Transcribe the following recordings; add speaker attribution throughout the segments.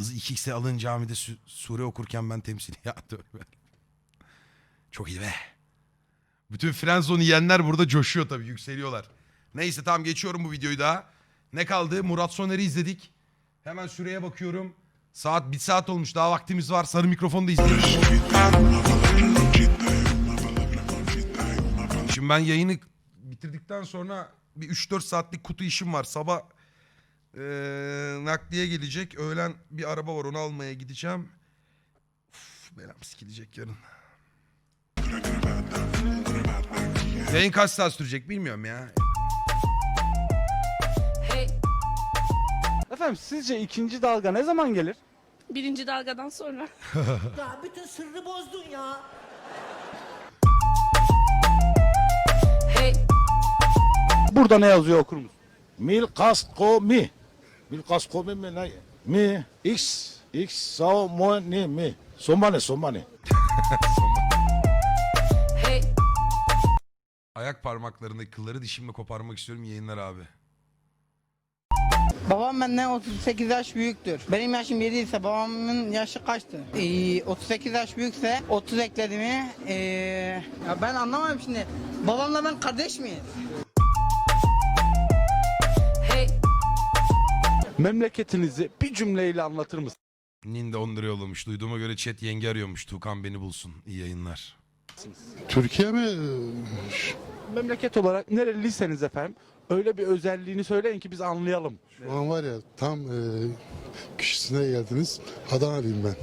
Speaker 1: Kız 2x'e alın camide sü- sure okurken ben temsil ya tövbe. Çok iyi be. Bütün Frenzone yiyenler burada coşuyor tabii yükseliyorlar. Neyse tamam geçiyorum bu videoyu daha. Ne kaldı? Murat Soner'i izledik. Hemen süreye bakıyorum. Saat bir saat olmuş daha vaktimiz var. Sarı mikrofonu da izleyelim. Şimdi ben yayını bitirdikten sonra bir 3-4 saatlik kutu işim var. Sabah eee, nakliye gelecek. Öğlen bir araba var onu almaya gideceğim. Uf, belam sikilecek yarın. Yayın kaç saat sürecek bilmiyorum ya.
Speaker 2: Efendim sizce ikinci dalga ne zaman gelir?
Speaker 3: Birinci dalgadan sonra.
Speaker 4: Ya bütün sırrı bozdun ya.
Speaker 2: Burada ne yazıyor okur musun?
Speaker 5: Mil kasko mi. Mil kasko mi mi ne? Mi x x sao mo ni mi. Somane somane.
Speaker 1: Ayak parmaklarındaki kılları dişimle koparmak istiyorum yayınlar abi.
Speaker 6: Babam benden 38 yaş büyüktür. Benim yaşım 7 ise babamın yaşı kaçtı? Ee, 38 yaş büyükse 30 ekledi mi? Ee, ya ben anlamadım şimdi. Babamla ben kardeş miyiz?
Speaker 2: Memleketinizi bir cümleyle anlatır mısın?
Speaker 1: Nin de 10 lira yollamış. Duyduğuma göre chat yenge arıyormuş. Tukan beni bulsun. İyi yayınlar.
Speaker 7: Türkiye mi?
Speaker 2: Memleket olarak nereliseniz efendim öyle bir özelliğini söyleyin ki biz anlayalım.
Speaker 7: Şu an var ya tam e, kişisine geldiniz. Adana'lıyım ben.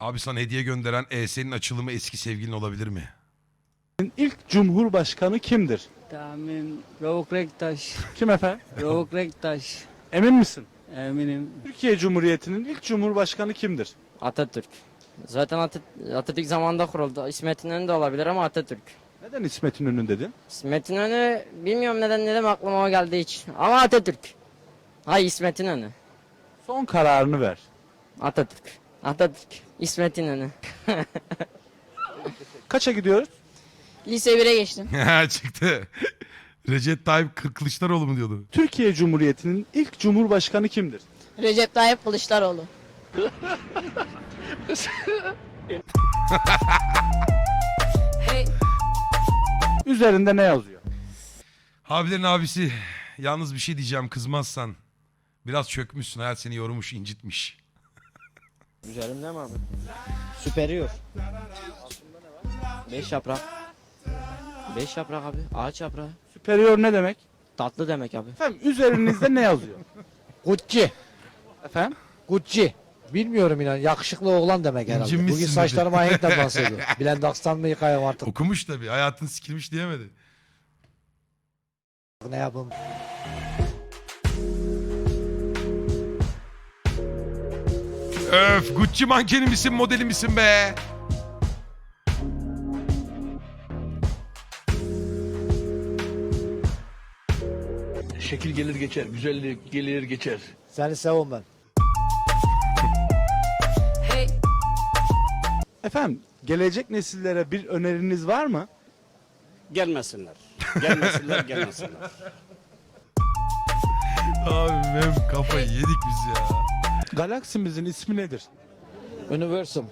Speaker 1: Abi sana hediye gönderen ES'nin açılımı eski sevgilin olabilir mi?
Speaker 2: ilk cumhurbaşkanı kimdir?
Speaker 8: Tahmin Ravuk Rektaş.
Speaker 2: Kim efendim?
Speaker 8: Ravuk Rektaş.
Speaker 2: Emin misin?
Speaker 8: Eminim
Speaker 2: Türkiye Cumhuriyeti'nin ilk cumhurbaşkanı kimdir?
Speaker 8: Atatürk. Zaten Atat- Atatürk zamanında kuruldu. İsmet İnönü de olabilir ama Atatürk.
Speaker 2: Neden İsmet İnönü dedin?
Speaker 8: İsmet İnönü bilmiyorum neden dedim aklıma o geldi hiç. Ama Atatürk. Hay İsmet İnönü.
Speaker 2: Son kararını ver.
Speaker 8: Atatürk. Atatürk. İsmet İnönü.
Speaker 2: Kaça gidiyoruz?
Speaker 3: Lise 1'e geçtim.
Speaker 1: Çıktı. Recep Tayyip Kır- Kılıçdaroğlu mu diyordu?
Speaker 2: Türkiye Cumhuriyeti'nin ilk cumhurbaşkanı kimdir?
Speaker 3: Recep Tayyip Kılıçdaroğlu.
Speaker 2: Üzerinde ne yazıyor?
Speaker 1: Abilerin abisi. Yalnız bir şey diyeceğim kızmazsan. Biraz çökmüşsün. Hayat seni yormuş, incitmiş.
Speaker 8: Üzerimde mi abi? Süperiyor. Beş yaprak. Beş yaprak abi. Ağaç yaprağı.
Speaker 2: Superior ne demek?
Speaker 8: Tatlı demek abi.
Speaker 2: Efendim üzerinizde ne yazıyor?
Speaker 9: Gucci.
Speaker 2: Efendim?
Speaker 9: Gucci. Bilmiyorum inan. Yakışıklı oğlan demek herhalde.
Speaker 1: İncinmişsin
Speaker 9: Bugün
Speaker 1: dedi.
Speaker 9: saçlarıma ahenkle bahsediyor. Bilen Dakstan mı yıkayım artık
Speaker 1: Okumuş tabii. Hayatın sikilmiş diyemedi.
Speaker 9: ne yapayım.
Speaker 1: Öf Gucci mankeni misin modeli misin be?
Speaker 10: Şekil gelir geçer, güzellik gelir geçer.
Speaker 9: Seni sevim ben.
Speaker 2: Efendim gelecek nesillere bir öneriniz var mı?
Speaker 10: Gelmesinler. Gelmesinler, gelmesinler.
Speaker 1: Abi benim kafayı yedik biz ya.
Speaker 2: Galaksimizin ismi nedir?
Speaker 9: Universum.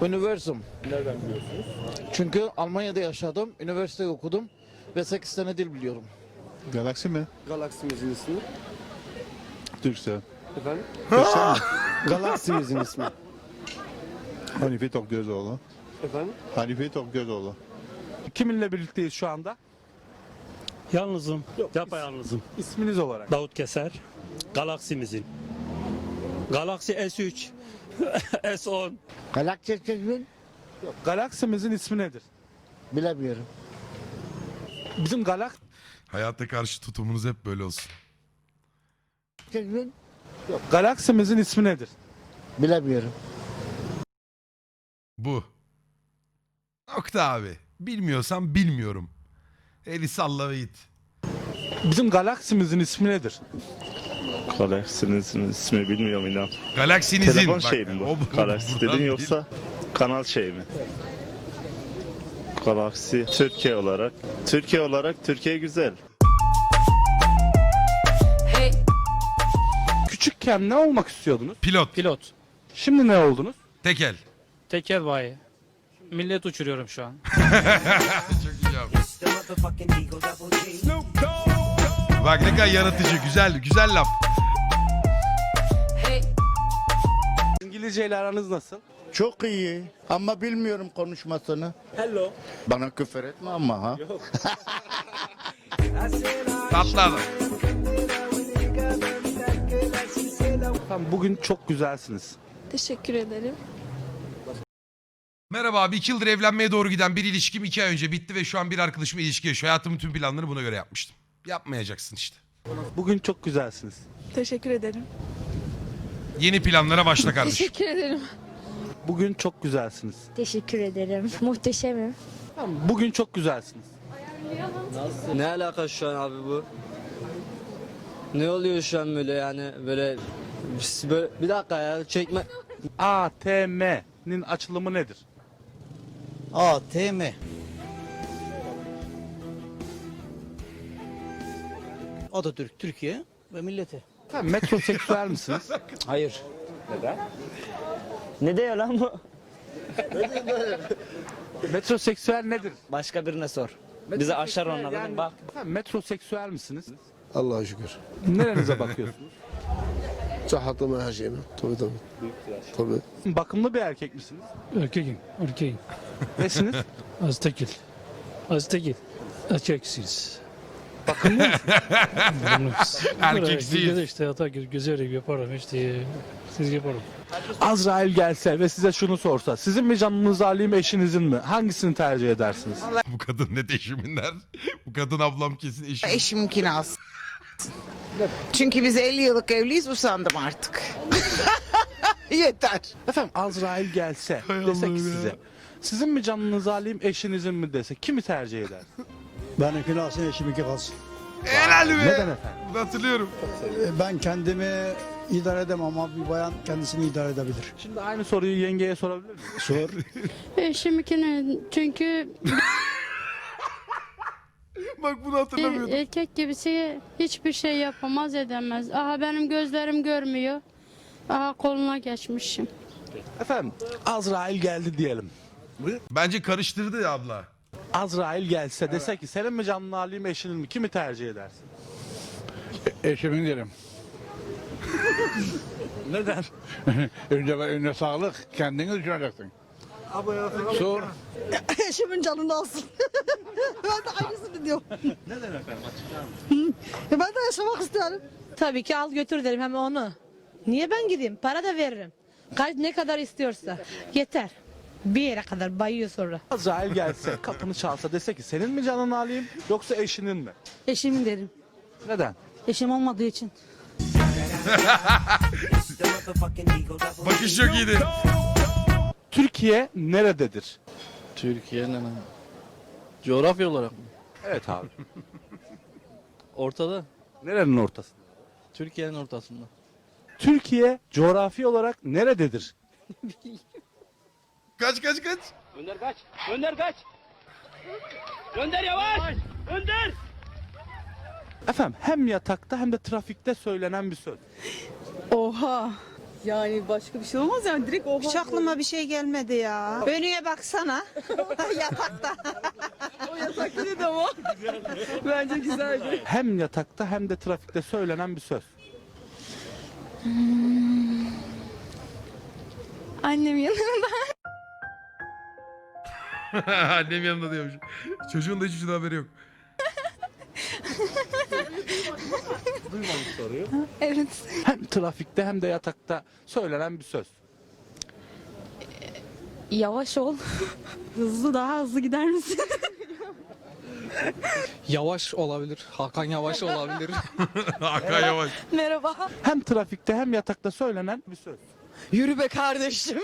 Speaker 9: Universum. Nereden biliyorsunuz? Çünkü Almanya'da yaşadım, üniversite okudum ve 8 tane dil biliyorum.
Speaker 7: Galaksi mi?
Speaker 10: Galaksimizin ismi.
Speaker 7: Türkse.
Speaker 10: Efendim?
Speaker 9: Galaksimizin ismi.
Speaker 7: Hanife Tokgözoğlu.
Speaker 10: Efendim?
Speaker 7: Hanife Tokgözoğlu.
Speaker 2: Kiminle birlikteyiz şu anda?
Speaker 11: Yalnızım. Yapayalnızım.
Speaker 2: İsminiz olarak.
Speaker 11: Davut Keser. Galaksimizin. Galaxy S3. S10.
Speaker 9: Galaksimizin
Speaker 2: Galaksimizin ismi nedir?
Speaker 9: bilemiyorum.
Speaker 2: Bizim galak
Speaker 1: Hayata karşı tutumunuz hep böyle olsun.
Speaker 2: galaksimizin ismi nedir?
Speaker 9: Bilemiyorum.
Speaker 1: Bu. Nokta abi. Bilmiyorsan bilmiyorum. Eli salla ve git.
Speaker 2: Bizim galaksimizin ismi nedir?
Speaker 11: Galaksimizin ismi bilmiyorum inan.
Speaker 1: Galaksinizin.
Speaker 11: Telefon
Speaker 1: Bak,
Speaker 11: şey mi
Speaker 1: o
Speaker 11: bu? Galaksi dedin
Speaker 1: bil-
Speaker 11: yoksa kanal şey mi? Galaksi Türkiye olarak. Türkiye olarak Türkiye güzel.
Speaker 2: Küçükken ne olmak istiyordunuz?
Speaker 1: Pilot.
Speaker 12: Pilot.
Speaker 2: Şimdi ne oldunuz?
Speaker 1: Tekel.
Speaker 12: Tekel bayi. Millet uçuruyorum şu an.
Speaker 1: Çok iyi abi. Bak ne kadar yaratıcı. Güzel. Güzel laf.
Speaker 2: İngilizce ile aranız nasıl?
Speaker 9: Çok iyi ama bilmiyorum konuşmasını.
Speaker 2: Hello.
Speaker 9: Bana küfür etme ama ha.
Speaker 1: Tatlı adam.
Speaker 2: Efendim bugün çok güzelsiniz.
Speaker 13: Teşekkür ederim.
Speaker 1: Merhaba abi. iki yıldır evlenmeye doğru giden bir ilişkim iki ay önce bitti ve şu an bir arkadaşımla ilişki yaşıyor. Hayatımın tüm planlarını buna göre yapmıştım. Yapmayacaksın işte.
Speaker 2: Bugün çok güzelsiniz.
Speaker 13: Teşekkür ederim.
Speaker 1: Yeni planlara başla kardeşim.
Speaker 13: Teşekkür ederim.
Speaker 2: Bugün çok güzelsiniz.
Speaker 13: Teşekkür ederim. Muhteşemim.
Speaker 2: Bugün çok güzelsiniz.
Speaker 14: Ne alaka şu an abi bu? Ne oluyor şu an böyle yani böyle, böyle bir dakika ya çekme.
Speaker 2: ATM'nin açılımı nedir?
Speaker 15: ATM. Atatürk Türkiye ve milleti.
Speaker 2: Efendim metroseksüel misiniz?
Speaker 14: Hayır. Ne diyor lan bu?
Speaker 2: metroseksüel nedir?
Speaker 14: Başka birine sor. Bize aşar onlar.
Speaker 2: Yani-
Speaker 14: Bak.
Speaker 2: Efendim metroseksüel misiniz?
Speaker 16: Allah'a şükür.
Speaker 2: Nerenize bakıyorsunuz?
Speaker 16: Sıhhatime her şeyime. Tabii tabii. Tabii.
Speaker 2: Bakımlı bir erkek misiniz?
Speaker 12: Erkeğim. Erkeğim.
Speaker 2: Nesiniz?
Speaker 12: Az tekil. Az tekil. Erkeksiz.
Speaker 2: Bakımlı mısınız?
Speaker 1: Erkeksiz.
Speaker 12: Güzel işte hata güzel yaparım işte. Siz yaparım.
Speaker 2: Azrail gelse ve size şunu sorsa, sizin mi canınızı alayım eşinizin mi? Hangisini tercih edersiniz?
Speaker 1: Bu kadın ne eşiminler. Bu kadın ablam kesin eşim.
Speaker 17: Eşimkini az. Çünkü biz 50 yıllık evliyiz usandım artık. Yeter.
Speaker 2: Efendim Azrail gelse dese ki size, sizin mi canınızı alayım eşinizin mi dese kimi tercih eder?
Speaker 12: Benimkini alsın eşiminki kalsın.
Speaker 1: Helal be.
Speaker 2: Neden efendim?
Speaker 1: Hatırlıyorum.
Speaker 12: Ben kendimi idare edemem ama bir bayan kendisini idare edebilir.
Speaker 2: Şimdi aynı soruyu yengeye sorabilir miyim?
Speaker 12: Sor.
Speaker 13: Eşimkini çünkü
Speaker 1: Bak bunu hatırlamıyordum.
Speaker 13: erkek gibisi hiçbir şey yapamaz edemez. Aha benim gözlerim görmüyor. Aha koluna geçmişim.
Speaker 2: Efendim Azrail geldi diyelim.
Speaker 1: Bence karıştırdı ya abla.
Speaker 2: Azrail gelse dese ki senin mi canını alayım eşinin mi? Kimi tercih edersin?
Speaker 12: Eşimin derim.
Speaker 2: Neden?
Speaker 12: önce önce sağlık. Kendini düşüneceksin. Sor.
Speaker 17: Eşimin canını alsın. ben de aynısını diyorum.
Speaker 2: Neden efendim? Açıklar mısın?
Speaker 17: Ben de yaşamak istiyorum.
Speaker 15: Tabii ki al götür derim hem onu. Niye ben gideyim? Para da veririm. Kaç ne kadar istiyorsa. Yeter. Bir yere kadar bayıyor sonra.
Speaker 2: Azrail gelse kapını çalsa dese ki senin mi canını alayım yoksa eşinin mi?
Speaker 15: Eşimin derim.
Speaker 2: Neden?
Speaker 15: Eşim olmadığı için.
Speaker 1: Bakış çok iyiydi.
Speaker 2: Türkiye nerededir?
Speaker 18: Türkiye'nin coğrafya olarak mı?
Speaker 2: Evet abi.
Speaker 18: Ortada.
Speaker 2: Nerenin ortası?
Speaker 18: Türkiye'nin ortasında.
Speaker 2: Türkiye coğrafi olarak nerededir?
Speaker 1: Kaç kaç kaç.
Speaker 11: Önder kaç. Önder kaç. Önder yavaş. Önder.
Speaker 2: Efendim hem yatakta hem de trafikte söylenen bir söz.
Speaker 17: Oha. Yani başka bir şey olmaz yani direkt oha. Hiç aklıma bir şey gelmedi ya. Önüne baksana. Yatakta. o yatakta dedi ama. Bence güzeldi.
Speaker 2: Hem yatakta hem de trafikte söylenen bir söz.
Speaker 13: Annem yanında.
Speaker 1: Annem yanında diyormuş. Çocuğun da hiç şeyden haberi yok.
Speaker 13: Evet.
Speaker 2: Hem trafikte hem de yatakta söylenen bir söz.
Speaker 13: Yavaş ol. hızlı daha hızlı gider misin?
Speaker 18: Yavaş olabilir. Hakan Yavaş olabilir.
Speaker 1: Hakan Yavaş.
Speaker 13: Merhaba.
Speaker 2: Hem trafikte hem yatakta söylenen bir söz.
Speaker 17: Yürü be kardeşim.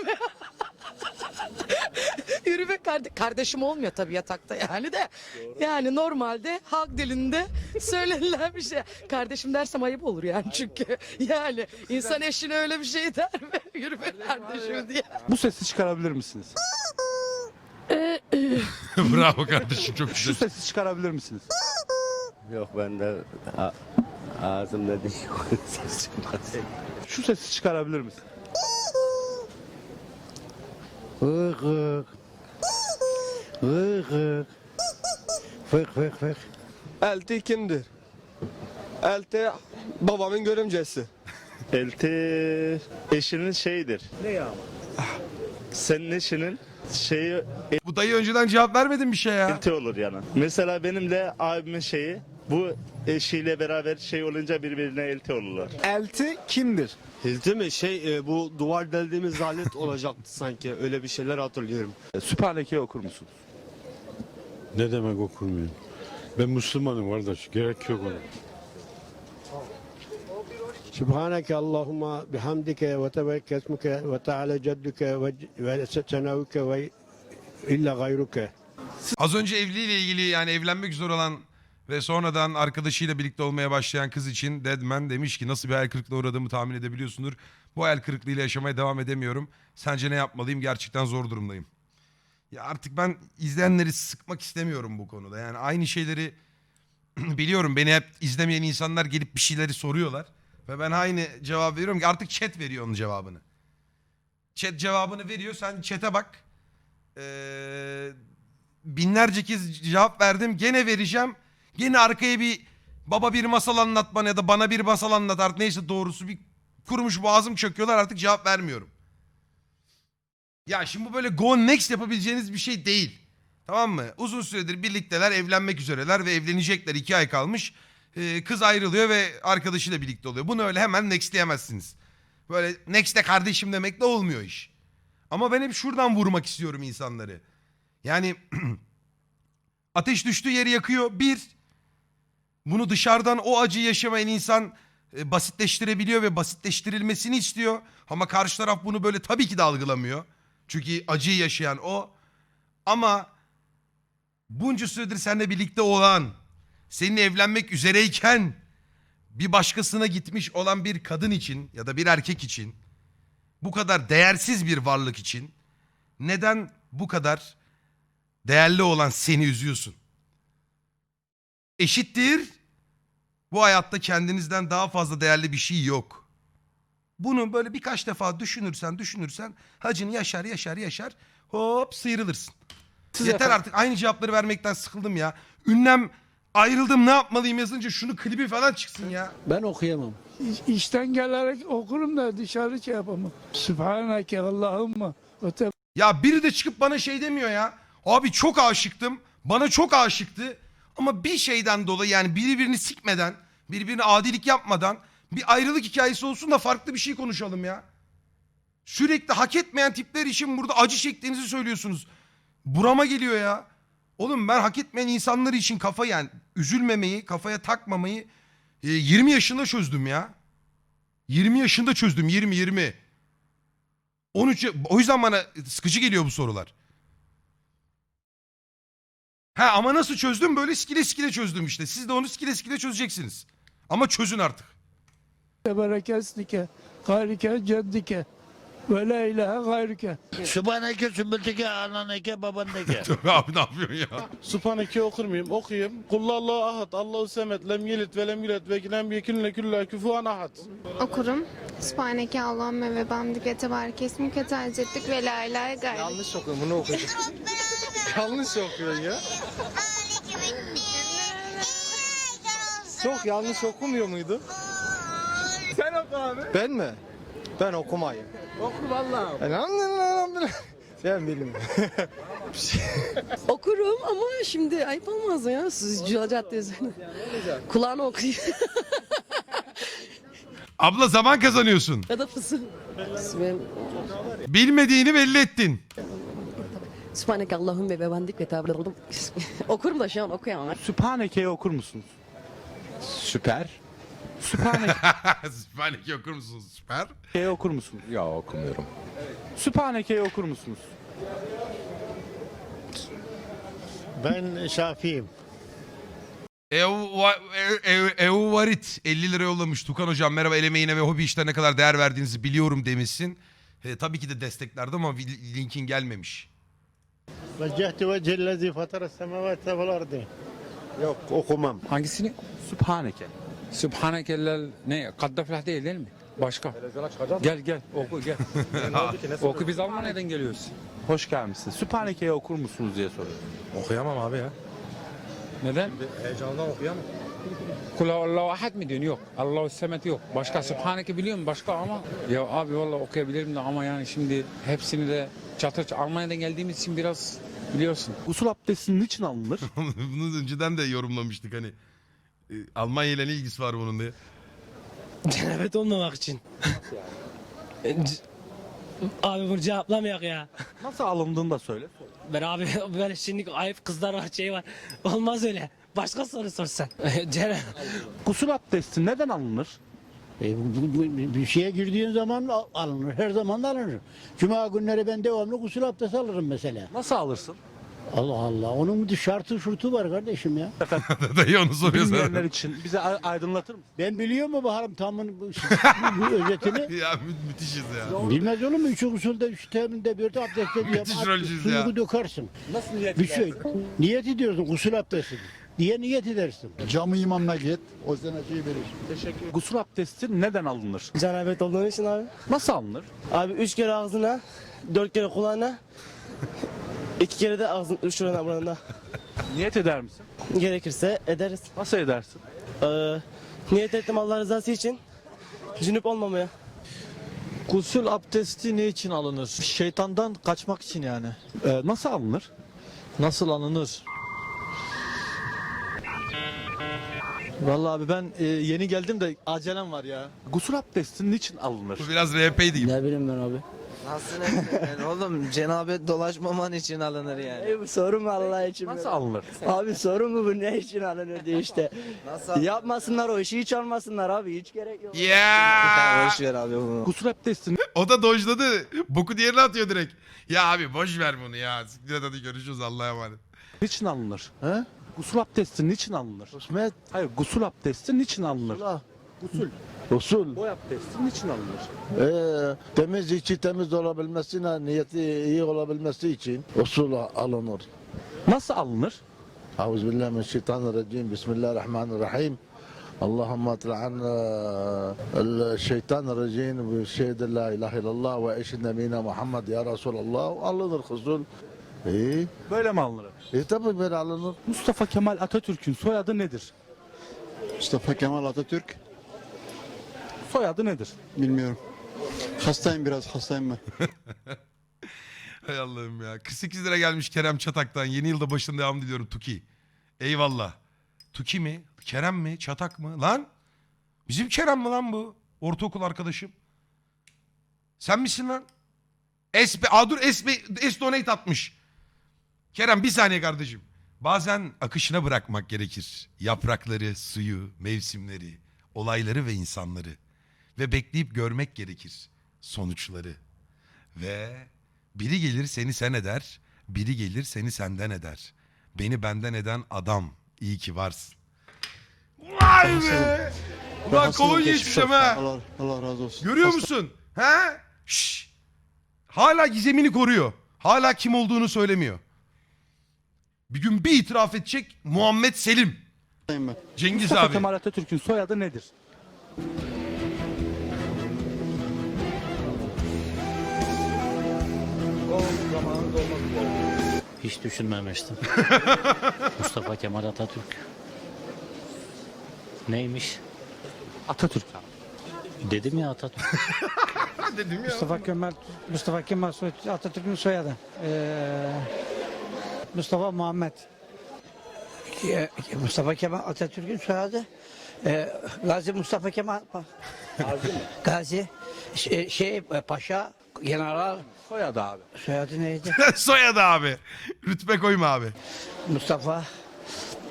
Speaker 17: Yürü be kardeşim. Kardeşim olmuyor tabii yatakta yani de. Yani normalde halk dilinde söylenilen bir şey. Kardeşim dersem ayıp olur yani çünkü. Yani insan eşine öyle bir şey der mi? Yürü be kardeşim diye.
Speaker 2: Bu sesi çıkarabilir misiniz?
Speaker 1: Bravo kardeşim çok
Speaker 2: Şu
Speaker 1: güzel.
Speaker 2: sesi çıkarabilir misiniz?
Speaker 11: Yok ben de ağzımda değil.
Speaker 2: Şu sesi çıkarabilir misin?
Speaker 9: Gık gık. Gık gık. Fık fık fık.
Speaker 8: Elti kimdir? Elti babamın görümcesi.
Speaker 11: Elti eşinin şeyidir. Ne ya? Senin eşinin şeyi
Speaker 1: Bu dayı önceden cevap vermedin bir şey ya.
Speaker 11: elti olur yani. Mesela benim de abimin şeyi bu eşiyle beraber şey olunca birbirine elti olurlar.
Speaker 8: Elti kimdir? Elti mi? Şey bu duvar deldiğimiz alet olacaktı sanki. Öyle bir şeyler hatırlıyorum.
Speaker 2: Sübhaneke'yi okur musunuz?
Speaker 7: Ne demek okurmayayım? Ben Müslümanım kardeş. Gerek yok ona.
Speaker 9: Subhaneke Allahumma bihamdike ve tevekke esmuke ve teala cedduke ve ve senavuke ve illa gayruke.
Speaker 1: Az önce evliliğiyle ilgili yani evlenmek üzere olan ve sonradan arkadaşıyla birlikte olmaya başlayan kız için Deadman demiş ki nasıl bir hayal kırıklığına uğradığımı tahmin edebiliyorsundur. Bu hayal kırıklığıyla yaşamaya devam edemiyorum. Sence ne yapmalıyım? Gerçekten zor durumdayım. Ya artık ben izleyenleri sıkmak istemiyorum bu konuda. Yani aynı şeyleri biliyorum. Beni hep izlemeyen insanlar gelip bir şeyleri soruyorlar. Ve ben aynı cevap veriyorum ki artık chat veriyor onun cevabını. Chat cevabını veriyor. Sen chat'e bak. Ee, binlerce kez cevap verdim. Gene vereceğim. Gene arkaya bir baba bir masal anlat bana ya da bana bir masal anlat artık neyse doğrusu bir kurumuş boğazım çöküyorlar artık cevap vermiyorum. Ya şimdi bu böyle go next yapabileceğiniz bir şey değil. Tamam mı? Uzun süredir birlikteler, evlenmek üzereler ve evlenecekler. iki ay kalmış. Ee, kız ayrılıyor ve arkadaşıyla birlikte oluyor. Bunu öyle hemen nextleyemezsiniz. Böyle next'e kardeşim demekle olmuyor iş. Ama ben hep şuradan vurmak istiyorum insanları. Yani ateş düştüğü yeri yakıyor. Bir, bunu dışarıdan o acıyı yaşamayan insan e, basitleştirebiliyor ve basitleştirilmesini istiyor. Ama karşı taraf bunu böyle tabii ki de algılamıyor. Çünkü acıyı yaşayan o. Ama bunca süredir seninle birlikte olan, seninle evlenmek üzereyken bir başkasına gitmiş olan bir kadın için ya da bir erkek için bu kadar değersiz bir varlık için neden bu kadar değerli olan seni üzüyorsun? Eşittir. Bu hayatta kendinizden daha fazla değerli bir şey yok. Bunu böyle birkaç defa düşünürsen düşünürsen hacını yaşar yaşar yaşar hop sıyrılırsın.
Speaker 2: Siz
Speaker 1: Yeter
Speaker 2: efendim-
Speaker 1: artık aynı cevapları vermekten sıkıldım ya. Ünlem ayrıldım ne yapmalıyım yazınca şunu klibi falan çıksın ya.
Speaker 12: Ben okuyamam. İşten gelerek okurum da dışarı şey yapamam. Sübhaneke Allahümme ve te
Speaker 1: Ya biri de çıkıp bana şey demiyor ya. Abi çok aşıktım. Bana çok aşıktı. Ama bir şeyden dolayı yani birbirini sikmeden, birbirine adilik yapmadan bir ayrılık hikayesi olsun da farklı bir şey konuşalım ya. Sürekli hak etmeyen tipler için burada acı çektiğinizi söylüyorsunuz. Burama geliyor ya. Oğlum ben hak etmeyen insanlar için kafa yani üzülmemeyi, kafaya takmamayı e, 20 yaşında çözdüm ya. 20 yaşında çözdüm 20 20. 13 ya- o yüzden bana sıkıcı geliyor bu sorular. Ha ama nasıl çözdüm? Böyle skile skile çözdüm işte. Siz de onu skile skile çözeceksiniz. Ama çözün artık.
Speaker 12: Berekesnike, gayrike ceddike ve la ilahe gayrike.
Speaker 9: Subhaneke sümbülteke ananeke babandeke.
Speaker 1: Tövbe abi ne yapıyorsun ya?
Speaker 2: Sübhaneke okur muyum? Okuyayım. Kullallahu ahad, Allahu semet, lem yelit ve lem yulet ve lem yekun lekülle küfuan ahad.
Speaker 13: Okurum. Sübhaneke Allahümme ve bamdike tebarek esmuke tercettik ve la ilahe gayrı.
Speaker 8: Yanlış okuyorum bunu okuyacağım. yanlış okuyorsun ya. Çok yanlış okumuyor muydu? Sen. Ben mi? Ben okumayayım. Oku vallahi. Elhamdülillah. Ben bilmiyorum.
Speaker 17: Okurum ama şimdi ayıp olmaz ya. Siz cadde üzerine. Kulağını okuyun.
Speaker 1: Abla zaman kazanıyorsun.
Speaker 17: ya da fısın.
Speaker 1: Bilmediğini belli ettin.
Speaker 17: Sübhaneke Allahümme ve bendik ve tabir oldum. Okurum da şu an okuyamam.
Speaker 2: Sübhaneke'yi okur musunuz?
Speaker 8: Süper.
Speaker 2: Sübhaneke
Speaker 1: Sübhaneke okur musunuz? Süper.
Speaker 2: Şey okur musunuz?
Speaker 8: Ya okumuyorum.
Speaker 2: Sübhaneke'yi okur musunuz?
Speaker 9: Ben Şafii'yim.
Speaker 1: EU, Varit 50 lira yollamış. Tukan hocam merhaba el emeğine ve hobi işlerine kadar değer verdiğinizi biliyorum demişsin. E, tabii ki de desteklerdi ama linkin gelmemiş.
Speaker 9: Veccehtu vecihellezî fatara semavâti vel ardı. Yok okumam.
Speaker 19: Hangisini?
Speaker 2: Sübhaneke.
Speaker 19: Sübhanekeller ne? Kaddaflah değil değil mi? Başka. Gel gel oku gel. oku biz Almanya'dan geliyoruz.
Speaker 2: Hoş gelmişsiniz. Sübhaneke'yi okur musunuz diye soruyorum.
Speaker 8: Okuyamam abi ya.
Speaker 19: Neden?
Speaker 8: Heyecandan okuyamam.
Speaker 19: Kul Allahu ahad mi diyorsun? Yok. Allahu semet yok. Başka Sübhaneke biliyorum başka ama. Ya abi valla okuyabilirim de ama yani şimdi hepsini de çatır çatır- Almanya'dan geldiğimiz için biraz biliyorsun.
Speaker 2: Gusül abdesti niçin alınır?
Speaker 1: Bunu önceden de yorumlamıştık hani. E, Almanya ile ne ilgisi var bunun diye.
Speaker 20: Cenabet olmamak için. abi bunu cevaplamayak ya.
Speaker 2: Nasıl alındığını da söyle.
Speaker 20: Ben abi böyle şimdi ayıp kızlar var şey var. Olmaz öyle. Başka soru sorsan. Cenab
Speaker 2: Gusül abdesti neden alınır?
Speaker 9: E, bir şeye girdiğin zaman alınır. Her zaman da alınır. Cuma günleri ben devamlı gusül abdesti alırım mesela.
Speaker 2: Nasıl alırsın?
Speaker 9: Allah Allah. Onun bir şartı şurtu var kardeşim ya.
Speaker 1: Dayı onu soruyor
Speaker 2: Bilmeyenler
Speaker 1: sana.
Speaker 2: için bize a- aydınlatır mısın?
Speaker 9: Ben biliyor mu Baharım tamın bu, bu özetini?
Speaker 1: ya mü- müthişiz ya.
Speaker 9: Bilmez olur mu? Üç usulde, üç teminde, bir de abdestte diye.
Speaker 1: Müthiş rolcüyüz
Speaker 9: Suyu
Speaker 1: ya.
Speaker 9: dökersin.
Speaker 2: Nasıl niyet
Speaker 9: Bir şey. Niyet ediyorsun gusül abdesti. Diye niyet edersin.
Speaker 7: Camı imamına git. O sana şey verir.
Speaker 2: Gusül abdesti neden alınır?
Speaker 20: Cenabet olduğun için abi.
Speaker 2: Nasıl alınır?
Speaker 20: Abi üç kere ağzına, dört kere kulağına, iki kere de ağzın şurana burana.
Speaker 2: Niyet eder misin?
Speaker 20: Gerekirse ederiz.
Speaker 2: Nasıl edersin?
Speaker 20: Ee, niyet ettim Allah rızası için. Cünüp olmamaya.
Speaker 8: Gusül abdesti ne için alınır? Şeytandan kaçmak için yani.
Speaker 2: Ee, nasıl alınır?
Speaker 8: Nasıl alınır? Vallahi abi ben e, yeni geldim de acelem var ya.
Speaker 2: Gusül abdesti niçin alınır?
Speaker 1: Bu biraz RP'ydi gibi.
Speaker 20: Ne bileyim ben abi.
Speaker 8: Nasıl yani oğlum cenabet dolaşmaman için alınır yani.
Speaker 20: bu soru mu Allah için?
Speaker 2: Nasıl alınır?
Speaker 20: Abi soru mu bu ne için alınır diye işte.
Speaker 8: Nasıl?
Speaker 20: Yapmasınlar o işi hiç almasınlar abi hiç gerek yok.
Speaker 1: Ya.
Speaker 8: ver abi bunu.
Speaker 2: Gusül abdesti
Speaker 1: O da dojladı. Boku diğerine atıyor direkt. Ya abi boş ver bunu ya. Siktir et hadi görüşürüz Allah'a emanet.
Speaker 2: niçin alınır?
Speaker 9: He?
Speaker 2: Gusül abdesti niçin alınır?
Speaker 9: Kısmet.
Speaker 2: Hayır gusül abdesti niçin alınır?
Speaker 9: Gusül. Usul.
Speaker 2: Boy abdesti niçin alınır?
Speaker 9: Ee, temiz içi temiz olabilmesine, niyeti iyi olabilmesi için usul alınır.
Speaker 2: Nasıl alınır?
Speaker 9: Euzubillahimineşşeytanirracim. Bismillahirrahmanirrahim. اللهم اطلع عنا الشيطان الرجيم بشهد لا اله الا الله واشهد نبينا محمد يا رسول الله alınır husul. İyi.
Speaker 2: Böyle mi alınır?
Speaker 9: E tabi böyle alınır.
Speaker 2: Mustafa Kemal Atatürk'ün soyadı nedir?
Speaker 7: Mustafa Kemal Atatürk.
Speaker 2: Soyadı nedir?
Speaker 7: Bilmiyorum. Hastayım biraz hastayım ben.
Speaker 1: Hay Allah'ım ya. 48 lira gelmiş Kerem Çatak'tan. Yeni yılda başında devam ediyorum Tuki. Eyvallah. Tuki mi? Kerem mi? Çatak mı? Lan? Bizim Kerem mi lan bu? Ortaokul arkadaşım. Sen misin lan? S, Aa dur S, S donate atmış. Kerem bir saniye kardeşim. Bazen akışına bırakmak gerekir. Yaprakları, suyu, mevsimleri, olayları ve insanları. Ve bekleyip görmek gerekir. Sonuçları. Ve biri gelir seni sen eder, biri gelir seni senden eder. Beni benden eden adam. İyi ki varsın. Vay be! Ulan kolonya içeceğim ha.
Speaker 7: Allah, Allah razı olsun.
Speaker 1: Görüyor musun? He? Şşş. Hala gizemini koruyor. Hala kim olduğunu söylemiyor. Bir gün bir itiraf edecek Muhammed Selim.
Speaker 7: Hastayım ben.
Speaker 1: Cengiz
Speaker 2: Mustafa
Speaker 1: abi.
Speaker 2: Kemal Atatürk'ün soyadı nedir?
Speaker 20: Hiç düşünmemiştim. Mustafa Kemal Atatürk. Neymiş?
Speaker 2: Atatürk abi.
Speaker 20: Dedim ya Atatürk.
Speaker 1: Dedim ya.
Speaker 12: Mustafa Kemal Mustafa Kemal soy- Atatürk'ün soyadı. Ee, Mustafa Muhammed.
Speaker 20: Ee, Mustafa Kemal Atatürk'ün soyadı. Ee, Gazi Mustafa Kemal. Gazi. Şey, şey, Paşa, General.
Speaker 2: Soyadı abi.
Speaker 20: Soyadı neydi?
Speaker 1: Soyadı abi. Rütbe koyma abi.
Speaker 20: Mustafa.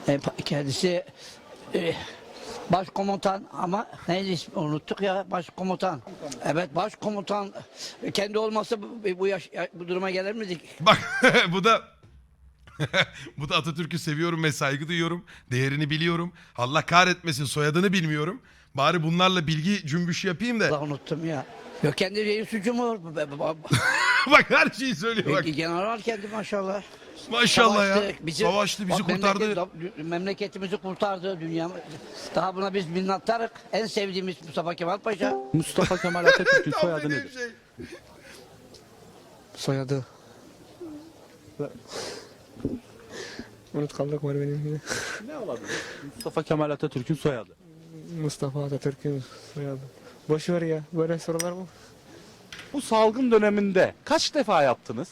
Speaker 20: e, kendisi e, başkomutan ama neydi ismi unuttuk ya başkomutan. Evet başkomutan kendi olmasa bu, bu, yaş, bu duruma gelir miydik?
Speaker 1: Bak bu da bu da Atatürk'ü seviyorum ve saygı duyuyorum. Değerini biliyorum. Allah kahretmesin soyadını bilmiyorum. Bari bunlarla bilgi cümbüşü yapayım da.
Speaker 20: Allah unuttum ya. Yok kendi reis cumhur.
Speaker 1: bak her şeyi söylüyor bak.
Speaker 20: General kendi maşallah.
Speaker 1: Maşallah ya.
Speaker 20: Savaştı, bizi-
Speaker 1: Savaştı bizi
Speaker 20: Bak,
Speaker 1: kurtardı.
Speaker 20: memleket- memleketimizi kurtardı dünya. Daha buna biz minnettarık. En sevdiğimiz Mustafa Kemal Paşa.
Speaker 2: Mustafa Kemal Atatürk'ün
Speaker 1: Tam
Speaker 2: soyadı
Speaker 1: dediğim
Speaker 2: nedir?
Speaker 1: şey.
Speaker 8: Soyadı. Unut kaldık var benim yine.
Speaker 2: Ne olabilir? Mustafa Kemal Atatürk'ün soyadı.
Speaker 8: Mustafa Atatürk'ün soyadı. Boş ver ya. Böyle sorular mı?
Speaker 2: Bu salgın döneminde kaç defa yaptınız?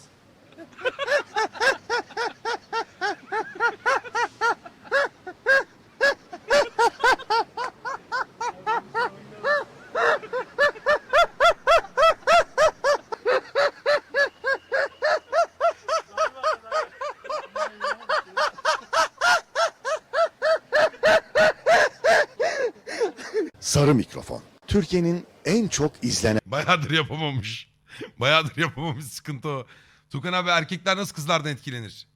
Speaker 5: Sarı mikrofon. Türkiye'nin en çok izlenen
Speaker 1: Bayağıdır yapamamış. Bayağıdır yapamamış sıkıntı o. Tukan abi erkekler nasıl kızlardan etkilenir?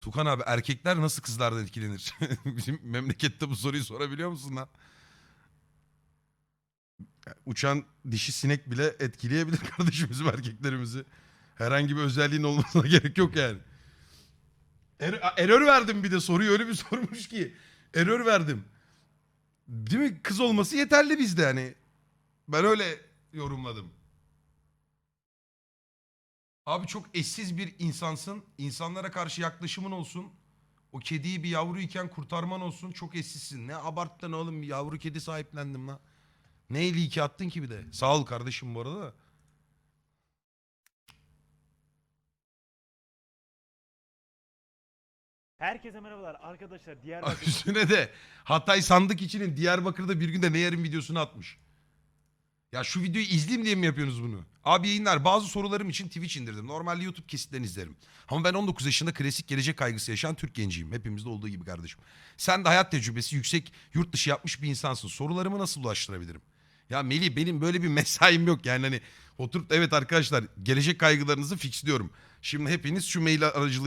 Speaker 1: Tukan abi erkekler nasıl kızlardan etkilenir? Bizim memlekette bu soruyu sorabiliyor musun lan? Uçan dişi sinek bile etkileyebilir kardeşim bizim erkeklerimizi. Herhangi bir özelliğin olmasına gerek yok yani. Er- error verdim bir de soruyu öyle bir sormuş ki. Error verdim. Değil mi? Kız olması yeterli bizde hani. Ben öyle yorumladım. Abi çok eşsiz bir insansın. İnsanlara karşı yaklaşımın olsun. O kediyi bir yavruyken kurtarman olsun. Çok eşsizsin. Ne abarttın oğlum yavru kedi sahiplendim lan. Ne iyi ki attın ki bir de. Sağ ol kardeşim bu arada da.
Speaker 21: Herkese merhabalar arkadaşlar. Diğer
Speaker 1: Üstüne de Hatay sandık içinin Diyarbakır'da bir günde ne yerin videosunu atmış. Ya şu videoyu izleyeyim diye mi yapıyorsunuz bunu? Abi yayınlar bazı sorularım için Twitch indirdim. Normalde YouTube kesitlerini izlerim. Ama ben 19 yaşında klasik gelecek kaygısı yaşayan Türk genciyim. Hepimizde olduğu gibi kardeşim. Sen de hayat tecrübesi yüksek yurt dışı yapmış bir insansın. Sorularımı nasıl ulaştırabilirim? Ya Melih benim böyle bir mesaim yok. Yani hani oturup evet arkadaşlar gelecek kaygılarınızı fixliyorum. Şimdi hepiniz şu mail aracılığıyla